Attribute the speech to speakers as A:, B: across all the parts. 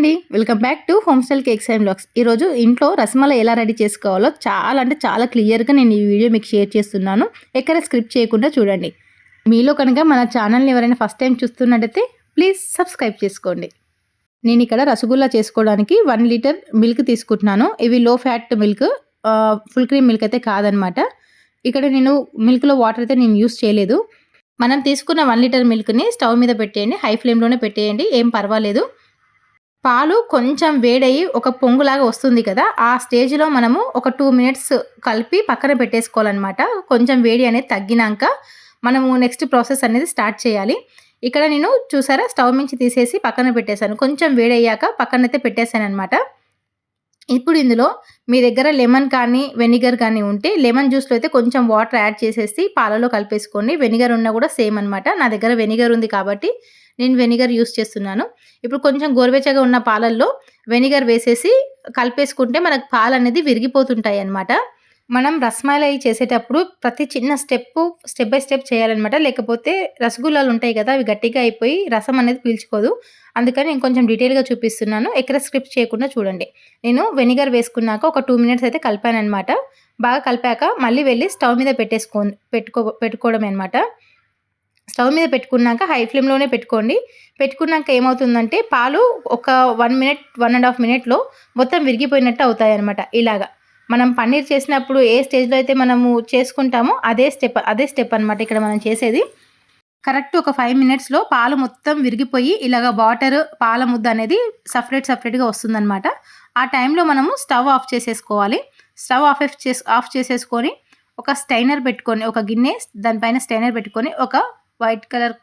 A: అండి. Welcome back to home style cakes and blogs ఈరోజు ఇంట్లో రసమలై ఎలా రెడీ చేసుకోవాలో చాలా అంటే చాలా క్లియర్గా నేను ఈ వీడియో మీకు షేర్ చేస్తున్నాను. ఎక్కడ స్క్రిప్ట్ చేయకుండా చూడండి. మీలో కనుక మన ఛానల్ని ఎవరైనా ఫస్ట్ టైం చూస్తున్నట్టయితే ప్లీజ్ సబ్స్క్రైబ్ చేసుకోండి. నేను ఇక్కడ రసగుల్లా చేసుకోవడానికి వన్ లీటర్ మిల్క్ తీసుకుంటున్నాను. ఇవి low fat milk full cream milk అయితే కాదనమాట. ఇక్కడ నేను మిల్క్లో వాటర్ అయితే నేను యూస్ చేయలేదు. మనం తీసుకున్న వన్ లీటర్ మిల్క్ని స్టవ్ మీద పెట్టేయండి. హై ఫ్లేమ్లోనే పెట్టేయండి. ఏం పర్వాలేదు. పాలు కొంచెం వేడయి ఒక పొంగులాగా వస్తుంది కదా ఆ స్టేజ్లో మనము ఒక టూ మినిట్స్ కలిపి పక్కన పెట్టేసుకోవాలన్నమాట. కొంచెం వేడి అనేది తగ్గినాక మనము నెక్స్ట్ ప్రాసెస్ అనేది స్టార్ట్ చేయాలి. ఇక్కడ నేను చూసారా స్టవ్ నుంచి తీసేసి పక్కన పెట్టేశాను. కొంచెం వేడి అయ్యాక పక్కనైతే పెట్టేశాను అనమాట ఇప్పుడు ఇందులో మీ దగ్గర లెమన్ కానీ వెనిగర్ కానీ ఉంటే లెమన్ జ్యూస్లో అయితే కొంచెం వాటర్ యాడ్ చేసేసి పాలలో కలిపేసుకోండి. వెనిగర్ ఉన్నా కూడా సేమ్ అనమాట నా దగ్గర వెనిగర్ ఉంది కాబట్టి నేను వెనిగర్ యూస్ చేస్తున్నాను. ఇప్పుడు కొంచెం గోరువెచ్చగా ఉన్న పాలల్లో వెనిగర్ వేసేసి కలిపేసుకుంటే మనకు పాలు అనేది విరిగిపోతుంటాయి అన్నమాట మనం రస్మలై చేసేటప్పుడు ప్రతి చిన్న స్టెప్ స్టెప్ బై స్టెప్ చేయాలన్నమాట. లేకపోతే రసగుల్లాలు ఉంటాయి కదా అవి గట్టిగా అయిపోయి రసం అనేది పీల్చుకోదు. అందుకని నేను కొంచెం డీటెయిల్గా చూపిస్తున్నాను. ఎక్కడ స్క్రిప్ట్ చేయకుండా చూడండి. నేను వెనిగర్ వేసుకున్నాక ఒక టూ మినిట్స్ అయితే కలిపాను అనమాట బాగా కలిపాక మళ్ళీ వెళ్ళి స్టవ్ మీద పెట్టేసుకో పెట్టుకో పెట్టుకోవడం అనమాట స్టవ్ మీద పెట్టుకున్నాక హై ఫ్లేమ్లోనే పెట్టుకోండి. పెట్టుకున్నాక ఏమవుతుందంటే పాలు ఒక one minute one and half మినిట్లో మొత్తం విరిగిపోయినట్టు అవుతాయి అనమాట ఇలాగా. మనం పన్నీర్ చేసినప్పుడు ఏ స్టేజ్లో అయితే మనము చేసుకుంటామో అదే స్టెప్ అదే స్టెప్ అనమాట ఇక్కడ మనం చేసేది. కరెక్ట్ ఒక ఫైవ్ మినిట్స్లో పాలు మొత్తం విరిగిపోయి ఇలాగ వాటర్ పాల ముద్ద అనేది సపరేట్ సపరేట్గా వస్తుందన్నమాట. ఆ టైంలో మనము స్టవ్ ఆఫ్ చేసేసుకోవాలి. స్టవ్ ఆఫ్ చేసి ఆఫ్ చేసేసుకొని ఒక స్టైనర్ పెట్టుకొని ఒక గిన్నె దానిపైన స్టైనర్ పెట్టుకొని ఒక వైట్ కలర్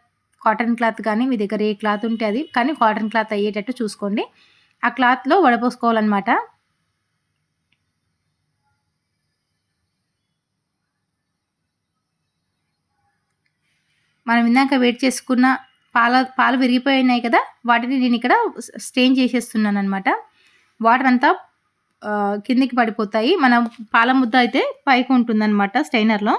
A: కాటన్ క్లాత్ కానీ మీ దగ్గర ఏ క్లాత్ ఉంటే అది కానీ కాటన్ క్లాత్ అయ్యేటట్టు చూసుకోండి. ఆ క్లాత్లో వడపోసుకోవాలన్నమాట. మనం ఇందాక వెయిట్ చేసుకున్న పాల పాలు విరిగిపోయినాయి కదా వాటిని నేను ఇక్కడ స్టెయిన్ చేసేస్తున్నాను అనమాట వాటర్ అంతా కిందికి పడిపోతాయి. మన పాల ముద్ద అయితే పైకి ఉంటుందన్నమాట స్టైనర్లో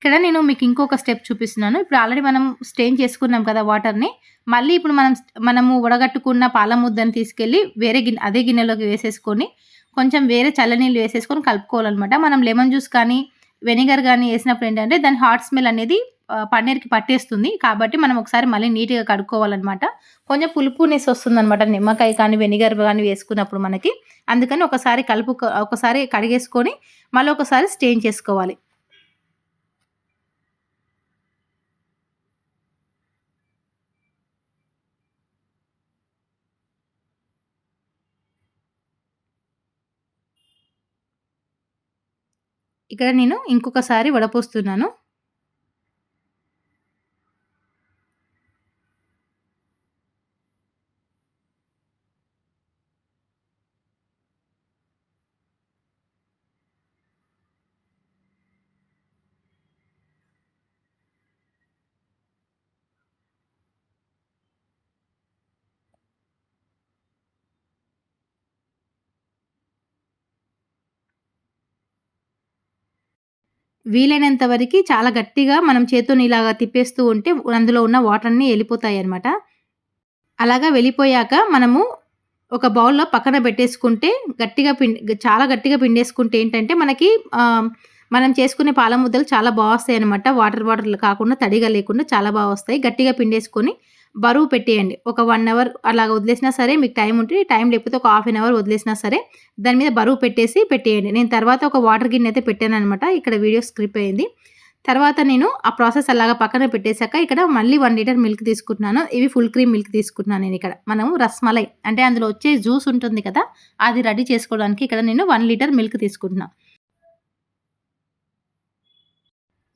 A: ఇక్కడ నేను మీకు ఇంకొక స్టెప్ చూపిస్తున్నాను. ఇప్పుడు ఆల్రెడీ మనం స్టెయిన్ చేసుకున్నాం కదా వాటర్ని మళ్ళీ ఇప్పుడు మనం మనము వడగట్టుకున్న పాల ముద్దని తీసుకెళ్ళి వేరే గిన్నె అదే గిన్నెలోకి వేసేసుకొని కొంచెం వేరే చల్లనీళ్ళు వేసేసుకొని కలుపుకోవాలన్నమాట. మనం లెమన్ జ్యూస్ కానీ వెనిగర్ కానీ వేసినప్పుడు ఏంటంటే దాని హాట్ స్మెల్ అనేది పన్నీర్కి పట్టేస్తుంది. కాబట్టి మనం ఒకసారి మళ్ళీ నీట్గా కడుక్కోవాలన్నమాట. కొంచెం పులుపునెస్ వస్తుందన్నమాట. నిమ్మకాయ కానీ వెనిగర్ కానీ వేసుకున్నప్పుడు మనకి. అందుకని ఒకసారి కలుపు ఒకసారి కడిగేసుకొని మళ్ళీ ఒకసారి స్టెయిన్ చేసుకోవాలి. ఇక్కడ నేను ఇంకొకసారి వడపోస్తున్నాను. వీలైనంత వరకు చాలా గట్టిగా మనం చేత్తోని ఇలాగా తిప్పేస్తూ ఉంటే అందులో ఉన్న వాటర్ అన్నీ వెళ్ళిపోతాయి అనమాట అలాగా వెళ్ళిపోయాక మనము ఒక బౌల్లో పక్కన పెట్టేసుకుంటే గట్టిగా పిండి చాలా గట్టిగా పిండేసుకుంటే ఏంటంటే మనకి మనం చేసుకునే పాల ముద్దలు చాలా బాగా వస్తాయి అనమాట వాటర్ వాటర్ కాకుండా తడిగా లేకుండా చాలా బాగా వస్తాయి. గట్టిగా పిండేసుకొని బరువు పెట్టేయండి. ఒక వన్ అవర్ అలాగ వదిలేసినా సరే మీకు టైం ఉంటే టైం లేకపోతే ఒక హాఫ్ అన్ అవర్ వదిలేసినా సరే దాని మీద బరువు పెట్టేసి పెట్టేయండి. నేను తర్వాత ఒక వాటర్ గిన్నె అయితే పెట్టాను అనమాట ఇక్కడ వీడియో స్క్రిప్ అయింది. తర్వాత నేను ఆ ప్రాసెస్ అలాగా పక్కన పెట్టేశాక ఇక్కడ మళ్ళీ వన్ లీటర్ మిల్క్ తీసుకుంటున్నాను. ఇవి ఫుల్ క్రీమ్ మిల్క్ తీసుకుంటున్నాను నేను ఇక్కడ. మనము రస్మలై అంటే అందులో వచ్చే జ్యూస్ ఉంటుంది కదా అది రెడీ చేసుకోవడానికి ఇక్కడ నేను వన్ లీటర్ మిల్క్ తీసుకుంటున్నాను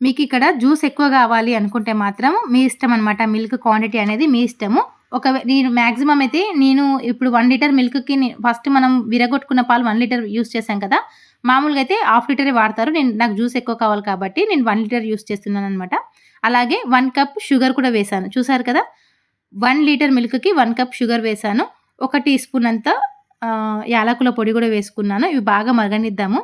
A: మీకు ఇక్కడ జ్యూస్ ఎక్కువ కావాలి అనుకుంటే మాత్రం మీ ఇష్టం అనమాట మిల్క్ క్వాంటిటీ అనేది మీ ఇష్టము. ఒక నేను మ్యాక్సిమం అయితే నేను ఇప్పుడు వన్ లీటర్ మిల్క్కి ఫస్ట్ మనం విరగొట్టుకున్న పాలు వన్ లీటర్ యూస్ చేసాం కదా. మామూలుగా అయితే హాఫ్ లీటరే వాడతారు. నేను నాకు జ్యూస్ ఎక్కువ కావాలి కాబట్టి నేను వన్ లీటర్ యూస్ చేస్తున్నాను అనమాట అలాగే వన్ కప్ షుగర్ కూడా వేసాను చూసారు కదా? వన్ లీటర్ మిల్క్కి వన్ కప్ షుగర్ వేశాను. ఒక టీ స్పూన్ అంతా యాలకుల పొడి కూడా వేసుకున్నాను. ఇవి బాగా మరగనిద్దాము.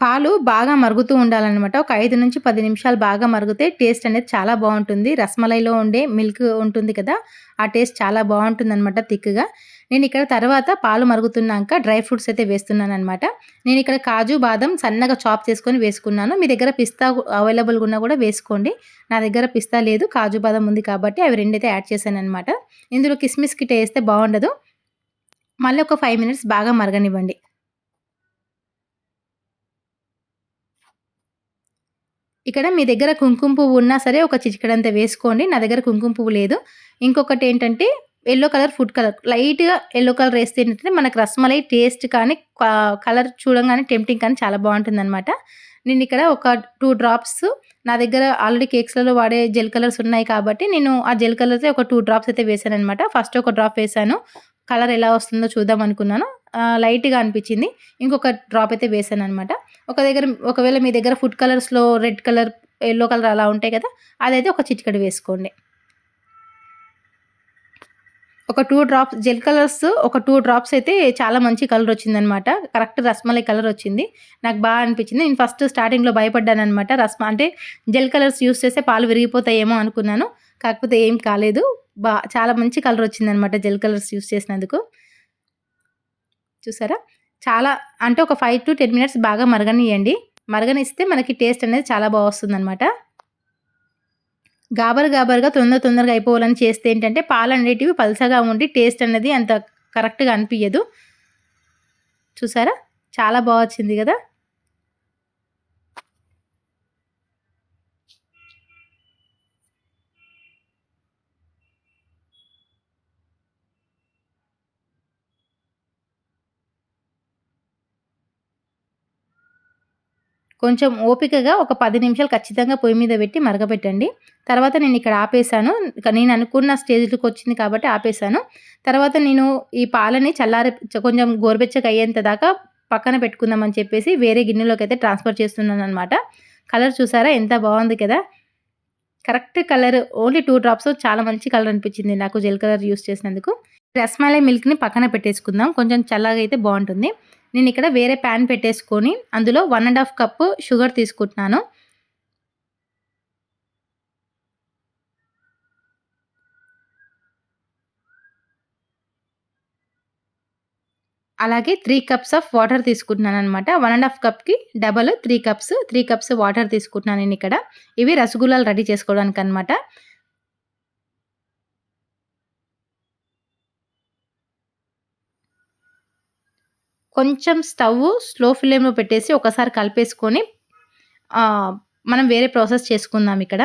A: పాలు బాగా మరుగుతూ ఉండాలన్నమాట ఒక 5-10 నిమిషాలు బాగా మరిగితే టేస్ట్ అనేది చాలా బాగుంటుంది రసమలైలో ఉండే మిల్క్ ఉంటుంది కదా! ఆ టేస్ట్ చాలా బాగుంటుంది అనమాట థిక్‌గా. ఇక్కడ తర్వాత పాలు మరుగుతున్నాక డ్రై ఫ్రూట్స్ అయితే వేస్తున్నానమాట నేను ఇక్కడ కాజు, బాదం సన్నగా చాప్ చేసుకొని వేసుకున్నాను. మీ దగ్గర పిస్తా అవైలబుల్‌గా ఉన్నా కూడా వేసుకోండి. నా దగ్గర పిస్తా లేదు. కాజు, బాదం ఉంది కాబట్టి అవి రెండైతే యాడ్ చేశాననమాట. ఇందులో కిస్మిస్ గిట్ట వేస్తే బాగుండదు మళ్ళీ ఒక ఫైవ్ మినిట్స్ బాగా మరగనివ్వండి. ఇక్కడ మీ దగ్గర కుంకుమ పువ్వు ఉన్నా సరే ఒక చిటికెడంత వేసుకోండి. నా దగ్గర కుంకుమ పువ్వు లేదు. ఇంకొకటి ఏంటంటే ఎల్లో కలర్ ఫుడ్ కలర్. లైట్‌గా ఎల్లో కలర్ వేస్తే ఏంటంటే మనకు రసమలై టేస్ట్ కానీ కలర్ చూడంగానే టెంప్టింగ్ కానీ చాలా బాగుంటుందనమాట నేను ఇక్కడ ఒక టూ డ్రాప్స్ నా దగ్గర ఆల్రెడీ కేక్స్‌లలో వాడే జెల్ కలర్స్ ఉన్నాయి కాబట్టి నేను ఆ జెల్ కలర్స్ ఒక టూ డ్రాప్స్ అయితే వేశాననమాట. ఫస్ట్ ఒక డ్రాప్ వేశాను. కలర్ ఎలా వస్తుందో చూద్దాం అనుకున్నాను. లైట్‌గా అనిపించింది. ఇంకొక డ్రాప్ అయితే వేశాననమాట. ఒక దగ్గర ఒకవేళ మీ దగ్గర ఫుడ్ కలర్స్‌లో రెడ్ కలర్, ఎల్లో కలర్ అలా ఉంటాయి కదా! అదైతే ఒక చిటికెడు వేసుకోండి. ఒక టూ డ్రాప్స్ జెల్ కలర్స్ ఒక టూ డ్రాప్స్ అయితే చాలా మంచి కలర్ వచ్చిందనమాట. కరెక్ట్ రస్మలై కలర్ వచ్చింది. నాకు బాగా అనిపించింది. నేను ఫస్ట్ స్టార్టింగ్‌లో భయపడ్డానమాట రస్మ అంటే జెల్ కలర్స్ యూస్ చేస్తే పాలు విరిగిపోతాయేమో అనుకున్నాను. కాకపోతే ఏం కాలేదు. బా చాలా మంచి కలర్ వచ్చిందనమాట జెల్ కలర్స్ యూస్ చేసినందుకు. చూసారా? చాలా అంటే ఒక 5-10 మినిట్స్ బాగా మరగనియండి. మరగనిస్తే మనకి టేస్ట్ అనేది చాలా బాగా వస్తుందన్నమాట గాబర్ గాబర్గా తొందర తొందరగా అయిపోవాలని చేస్తే ఏంటంటే పాలు అనేటివి పల్చగా ఉండి టేస్ట్ అనేది అంత కరెక్ట్‌గా అనిపించదు చూసారా? చాలా బాగా వచ్చింది కదా కొంచెం ఓపికగా ఒక పది నిమిషాలు ఖచ్చితంగా పొయ్యి మీద పెట్టి మరగబెట్టండి. తర్వాత నేను ఇక్కడ ఆపేసాను. నేను అనుకున్న స్టేజ్‌లోకొచ్చింది కాబట్టి ఆపేసాను. తర్వాత నేను ఈ పాలని చల్లారి కొంచెం గోరువెచ్చగా అయ్యేంత దాకా పక్కన పెట్టుకుందామని చెప్పేసి వేరే గిన్నెలోకి అయితే ట్రాన్స్‌ఫర్ చేస్తున్నాను అనమాట కలర్ చూసారా ఎంత బాగుంది కదా! Correct colour only two drops చాలా మంచి కలర్ అనిపించింది నాకు జెల్ కలర్ యూస్ చేసినందుకు. రస్మలై మిల్క్‌ని పక్కన పెట్టేసుకుందాం. కొంచెం చల్లగా అయితే బాగుంటుంది నేను ఇక్కడ వేరే పాన్ పెట్టేసుకొని అందులో one and half cup sugar తీసుకుంటున్నాను. అలాగే త్రీ కప్స్ ఆఫ్ వాటర్ తీసుకుంటున్నానమాట one and half కప్‌కి double three cups, three cups water తీసుకుంటున్నాను నేను ఇక్కడ. ఇవి రసగుల్లాలు రెడీ చేసుకోవడానికి అనమాట కొంచెం స్టవ్ స్లో ఫ్లేమ్‌లో పెట్టేసి ఒకసారి కలిపేసుకొని మనం వేరే ప్రాసెస్ చేసుకుందాం ఇక్కడ.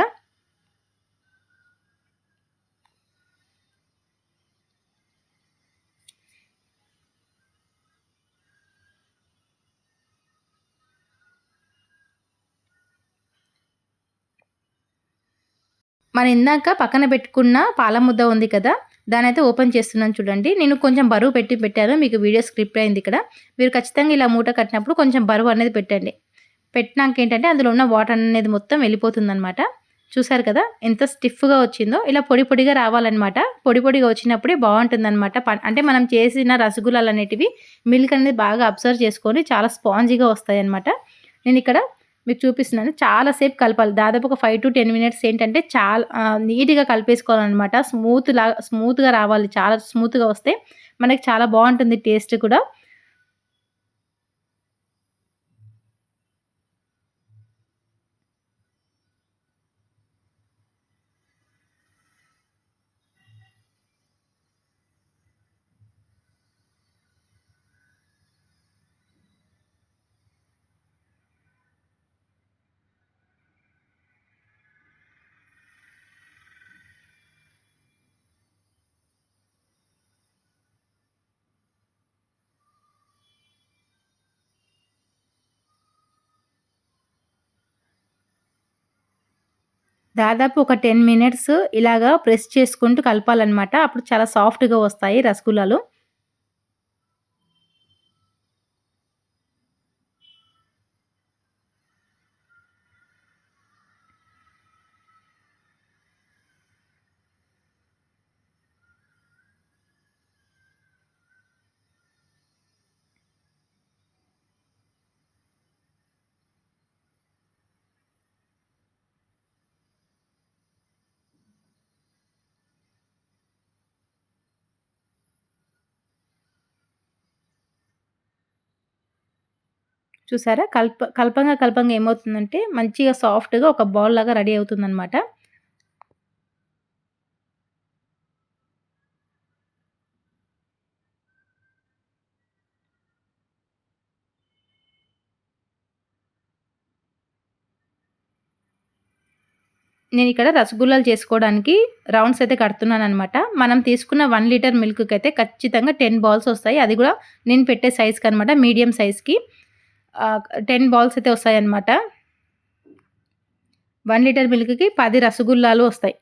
A: మనం ఇందాక పక్కన పెట్టుకున్న పాల ముద్ద ఉంది కదా! దాన్నైతే ఓపెన్ చేస్తున్నాను చూడండి. నేను కొంచెం బరువు పెట్టి పెట్టాను. మీకు వీడియో స్క్రిప్ట్ అయింది ఇక్కడ. మీరు ఖచ్చితంగా ఇలా మూట కట్టినప్పుడు కొంచెం బరువు అనేది పెట్టండి. పెట్టినాక ఏంటంటే అందులో ఉన్న వాటర్ అనేది మొత్తం వెళ్ళిపోతుందనమాట. చూసారు కదా! ఎంత స్టిఫ్‌గా వచ్చిందో. ఇలా పొడి పొడిగా రావాలనమాట. పొడి పొడిగా వచ్చినప్పుడే బాగుంటుందన్నమాట ప అంటే మనం చేసిన రసగుల్లాలనేటివి మిల్క్ అనేది బాగా అబ్జర్వ్ చేసుకొని చాలా స్పాంజీగా నేను ఇక్కడ మీకు చూపిస్తున్నాను. చాలా సేపు కలపాలి. దాదాపు ఒక 5-10 మినిట్స్ ఏంటంటే చాలా నీట్గా నీట్‌గా కలిపేసుకోవాలనమాట. స్మూత్‌లా స్మూత్‌గా రావాలి. చాలా స్మూత్‌గా వస్తే మనకి చాలా బాగుంటుంది టేస్ట్ కూడా. దాదాపు ఒక టెన్ మినిట్స్ ఇలాగా ప్రెస్ చేసుకుంటూ కలపాలన్నమాట. అప్పుడు చాలా సాఫ్ట్గా వస్తాయి రసగుల్లాలు. చూసారా? కల్ప కల్పంగా కల్పంగా ఏమవుతుందంటే మంచిగా సాఫ్ట్గా ఒక బాల్ లాగా రెడీ అవుతుందన్నమాట. నేను ఇక్కడ రసగుల్లాలు చేసుకోవడానికి రౌండ్స్ అయితే కడుతున్నాను అనమాట మనం తీసుకున్న వన్ లీటర్ మిల్క్కి అయితే ఖచ్చితంగా టెన్ బాల్స్ వస్తాయి. అది కూడా నేను పెట్టే సైజ్కి అనమాట మీడియం సైజ్కి. టెన్ బాల్స్ అయితే వస్తాయన్నమాట. వన్ లీటర్ మిల్క్కి పది రసగుల్లాలు వస్తాయి.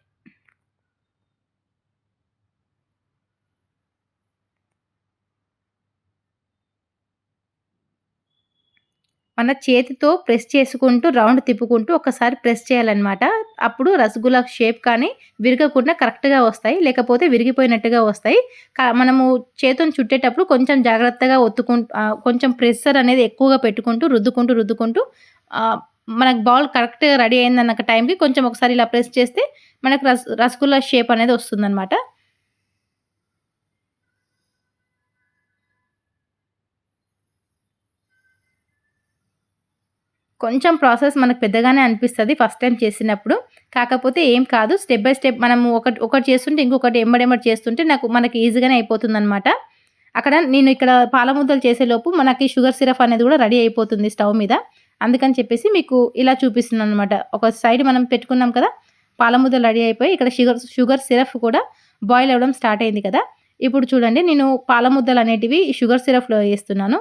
A: మన చేతితో ప్రెస్ చేసుకుంటూ రౌండ్ తిప్పుకుంటూ ఒకసారి ప్రెస్ చేయాలన్నమాట. అప్పుడు రసగుల్లా షేప్ కానీ విరగకుండా కరెక్ట్గా వస్తాయి. లేకపోతే విరిగిపోయినట్టుగా వస్తాయి. మనము చేతిని చుట్టేటప్పుడు కొంచెం జాగ్రత్తగా ఒత్తుకుంటూ కొంచెం ప్రెషర్ అనేది ఎక్కువగా పెట్టుకుంటూ రుద్దుకుంటూ రుద్దుకుంటూ మనకు బాల్ కరెక్ట్గా రెడీ అయిందన్న టైంకి కొంచెం ఒకసారి ఇలా ప్రెస్ చేస్తే మనకు రస్ రసగుల్లా షేప్ అనేది వస్తుందన్నమాట. కొంచెం ప్రాసెస్ మనకు పెద్దగానే అనిపిస్తుంది ఫస్ట్ టైం చేసినప్పుడు. కాకపోతే ఏం కాదు స్టెప్ బై స్టెప్ మనం ఒకటి ఒకటి చేస్తుంటే ఇంకొకటి ఎంబడెంబడి చేస్తుంటే నాకు మనకి ఈజీగానే అయిపోతుంది అనమాట అక్కడ నేను ఇక్కడ పాలముద్దలు చేసేలోపు మనకి షుగర్ సిరప్ అనేది కూడా రెడీ అయిపోతుంది స్టవ్ మీద. అందుకని చెప్పేసి మీకు ఇలా చూపిస్తున్నాను అనమాట ఒక సైడ్ మనం పెట్టుకున్నాం కదా పాలముద్దలు రెడీ అయిపోయి ఇక్కడ షుగర్ షుగర్ సిరప్ కూడా బాయిల్ అవ్వడం స్టార్ట్ అయింది కదా. ఇప్పుడు చూడండి నేను పాలముద్దలు అనేటివి షుగర్ సిరప్లో వేస్తున్నాను.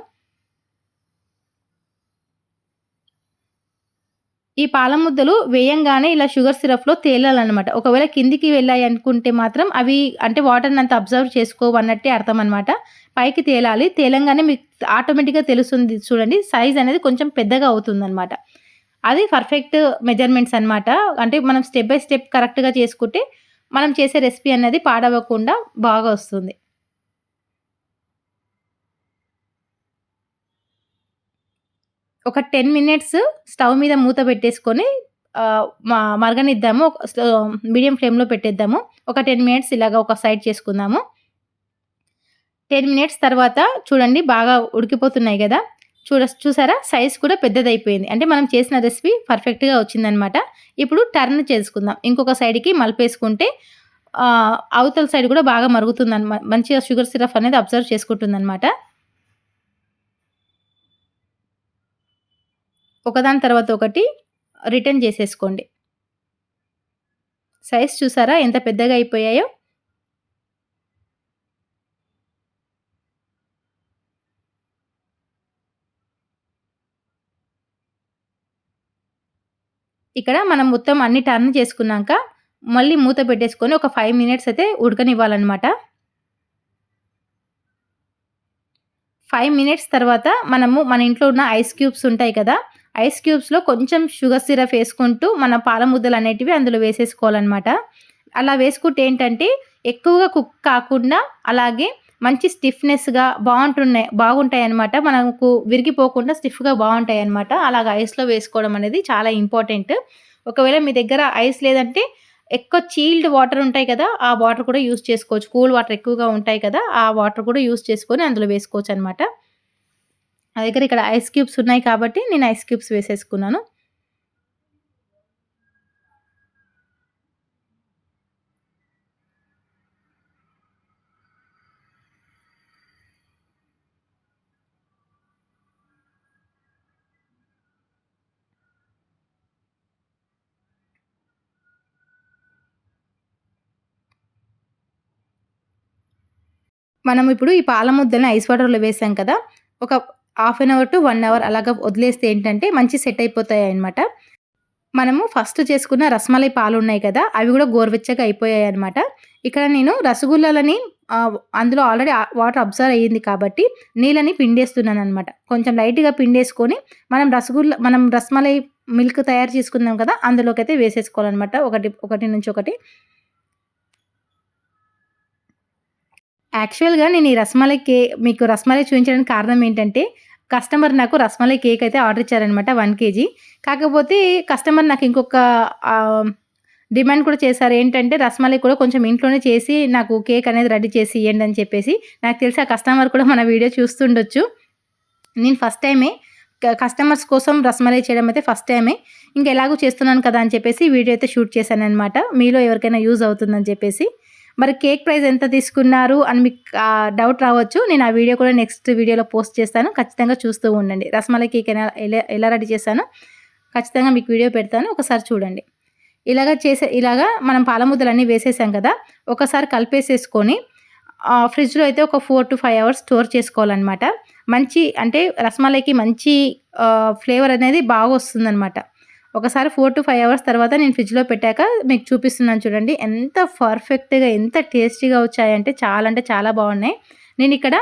A: ఈ పాల ముద్దలు వేయంగానే ఇలా షుగర్ సిరప్లో తేలాలన్నమాట. ఒకవేళ కిందికి వెళ్ళాయి అనుకుంటే మాత్రం అవి అంటే వాటర్ని అంత అబ్జర్వ్ చేసుకోవన్నట్టే అర్థం అనమాట పైకి తేలాలి. తేలంగానే మీకు ఆటోమేటిక్గా తెలుస్తుంది చూడండి. సైజ్ అనేది కొంచెం పెద్దగా అవుతుందన్నమాట. అది పర్ఫెక్ట్ మెజర్మెంట్స్ అనమాట అంటే మనం స్టెప్ బై స్టెప్ కరెక్ట్గా చేసుకుంటే మనం చేసే రెసిపీ అనేది పాడవకుండా బాగా వస్తుంది. ఒక టెన్ మినిట్స్ స్టవ్ మీద మూత పెట్టేసుకొని మరగనిద్దాము. మీడియం ఫ్లేమ్లో పెట్టేద్దాము. ఒక టెన్ మినిట్స్ ఇలాగ ఒక సైడ్ చేసుకుందాము. టెన్ మినిట్స్ తర్వాత చూడండి బాగా ఉడికిపోతున్నాయి కదా. చూడ చూసారా? సైజ్ కూడా పెద్దదైపోయింది. అంటే మనం చేసిన రెసిపీ పర్ఫెక్ట్గా వచ్చిందనమాట. ఇప్పుడు టర్న్ చేసుకుందాం. ఇంకొక సైడ్కి మలిపేసుకుంటే అవతల సైడ్ కూడా బాగా మరుగుతుంది మంచిగా షుగర్ సిరప్ అనేది అబ్జర్వ్ చేసుకుంటుందన్నమాట ఒకదాని తర్వాత ఒకటి రిటర్న్ చేసేసుకోండి. సైజ్ చూసారా? ఎంత పెద్దగా అయిపోయాయో? ఇక్కడ మనం మొత్తం అన్ని టర్న్ చేసుకున్నాక మళ్ళీ మూత పెట్టేసుకొని ఒక ఫైవ్ మినిట్స్ అయితే ఉడకనివ్వాలన్నమాట. ఫైవ్ మినిట్స్ తర్వాత మనము మన ఇంట్లో ఉన్న ఐస్ క్యూబ్స్ ఉంటాయి కదా ఐస్ క్యూబ్స్లో కొంచెం షుగర్ సిరప్ వేసుకుంటూ మన పాల ముద్దలు అనేటివి అందులో వేసేసుకోవాలన్నమాట. అలా వేసుకుంటే ఏంటంటే ఎక్కువగా కుక్ కాకుండా అలాగే మంచి స్టిఫ్నెస్గా బాగుంటున్నాయి బాగుంటాయి అనమాట మనకు విరిగిపోకుండా స్టిఫ్గా బాగుంటాయి అనమాట అలాగ ఐస్లో వేసుకోవడం అనేది చాలా ఇంపార్టెంట్. ఒకవేళ మీ దగ్గర ఐస్ లేదంటే ఎక్కువ చీల్డ్ వాటర్ ఉంటాయి కదా ఆ వాటర్ కూడా యూస్ చేసుకోవచ్చు. కూల్ వాటర్ ఎక్కువగా ఉంటాయి కదా ఆ వాటర్ కూడా యూస్ చేసుకొని అందులో వేసుకోవచ్చు అనమాట నా దగ్గర ఇక్కడ ఐస్ క్యూబ్స్ ఉన్నాయి కాబట్టి నేను ఐస్ క్యూబ్స్ వేసేసుకున్నాను. మనం ఇప్పుడు ఈ పాల ముద్దని ఐస్ వాటర్లో వేసాం కదా ఒక half an hour to one hour అలాగా వదిలేస్తే ఏంటంటే మంచి సెట్ అయిపోతాయి అనమాట మనము ఫస్ట్ చేసుకున్న రసమలై పాలు ఉన్నాయి కదా అవి కూడా గోరువెచ్చగా అయిపోయాయి అనమాట ఇక్కడ నేను రసగుల్లాలని అందులో ఆల్రెడీ వాటర్ అబ్జర్వ్ అయ్యింది కాబట్టి నీళ్ళని పిండేస్తున్నాను అనమాట కొంచెం లైట్గా పిండేసుకొని మనం రసగుల్లా మనం రసమలై మిల్క్ తయారు చేసుకుందాం కదా అందులోకి అయితే వేసేసుకోవాలన్నమాట. ఒకటి ఒకటి నుంచి ఒకటి. యాక్చువల్గా నేను ఈ రసమలైకి మీకు రసమలై చూపించడానికి కారణం ఏంటంటే కస్టమర్ నాకు రస్మలై కేక్ అయితే ఆర్డర్ ఇచ్చారనమాట వన్ కేజీ. కాకపోతే కస్టమర్ నాకు ఇంకొక డిమాండ్ కూడా చేశారు. ఏంటంటే రసమలై కూడా కొంచెం ఇంట్లోనే చేసి నాకు కేక్ అనేది రెడీ చేసి ఇవ్వండి అని చెప్పేసి నాకు తెలిసి ఆ కస్టమర్ కూడా మన వీడియో చూస్తుండొచ్చు. నేను ఫస్ట్ టైమే కస్టమర్స్ కోసం రసమలై చేయడం అయితే ఫస్ట్ టైమే. ఇంకా ఎలాగో చేస్తున్నాను కదా అని చెప్పేసి వీడియో అయితే షూట్ చేశాను అనమాట మీలో ఎవరికైనా యూజ్ అవుతుందని చెప్పేసి. మరి కేక్ ప్రైస్ ఎంత తీసుకున్నారు అని మీకు డౌట్ రావచ్చు. నేను ఆ వీడియో కూడా నెక్స్ట్ వీడియోలో పోస్ట్ చేస్తాను. ఖచ్చితంగా చూస్తూ ఉండండి. రసమలై కేక్ ఎలా ఎలా రెడీ చేశాను ఖచ్చితంగా మీకు వీడియో పెడతాను. ఒకసారి చూడండి. ఇలాగ చేసే ఇలాగా మనం పాలముద్దలన్నీ వేసేసాం కదా ఒకసారి కలిపేసేసుకొని ఫ్రిడ్జ్లో అయితే ఒక four to five hours store చేసుకోవాలన్నమాట. మంచి అంటే రసమలైకి మంచి ఫ్లేవర్ అనేది బాగా వస్తుందన్నమాట. ఒకసారి ఫోర్ టు ఫైవ్ అవర్స్ తర్వాత నేను ఫ్రిడ్జ్లో పెట్టాక మీకు చూపిస్తున్నాను చూడండి. ఎంత పర్ఫెక్ట్గా ఎంత టేస్టీగా వచ్చాయంటే చాలా అంటే చాలా బాగున్నాయి. నేను ఇక్కడ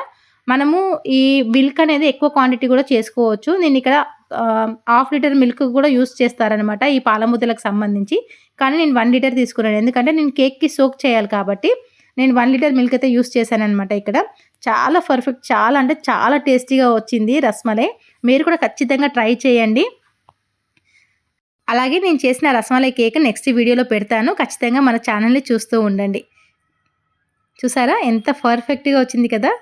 A: మనము ఈ మిల్క్ అనేది ఎక్కువ క్వాంటిటీ కూడా చేసుకోవచ్చు. నేను ఇక్కడ హాఫ్ లీటర్ మిల్క్ కూడా యూస్ చేస్తారనమాట ఈ పాలముద్దలకు సంబంధించి. కానీ నేను వన్ లీటర్ తీసుకున్నాను. ఎందుకంటే నేను కేక్కి సోక్ చేయాలి కాబట్టి నేను వన్ లీటర్ మిల్క్ అయితే యూస్ చేశాను అనమాట ఇక్కడ. చాలా పర్ఫెక్ట్ చాలా అంటే చాలా టేస్టీగా వచ్చింది రస్మలై. మీరు కూడా ఖచ్చితంగా ట్రై చేయండి. అలాగే నేను చేసిన రసమలై కేక్ నెక్స్ట్ వీడియోలో పెడతాను. ఖచ్చితంగా మన ఛానల్ని చూస్తూ ఉండండి. చూసారా? ఎంత పర్ఫెక్ట్గా వచ్చింది కదా?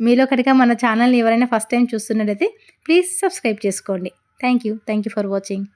A: మీలో కనుక మన ఛానల్ని ఎవరైనా ఫస్ట్ టైం చూస్తున్నట్టయితే ప్లీజ్ సబ్స్క్రైబ్ చేసుకోండి. Thank you. Thank you for watching.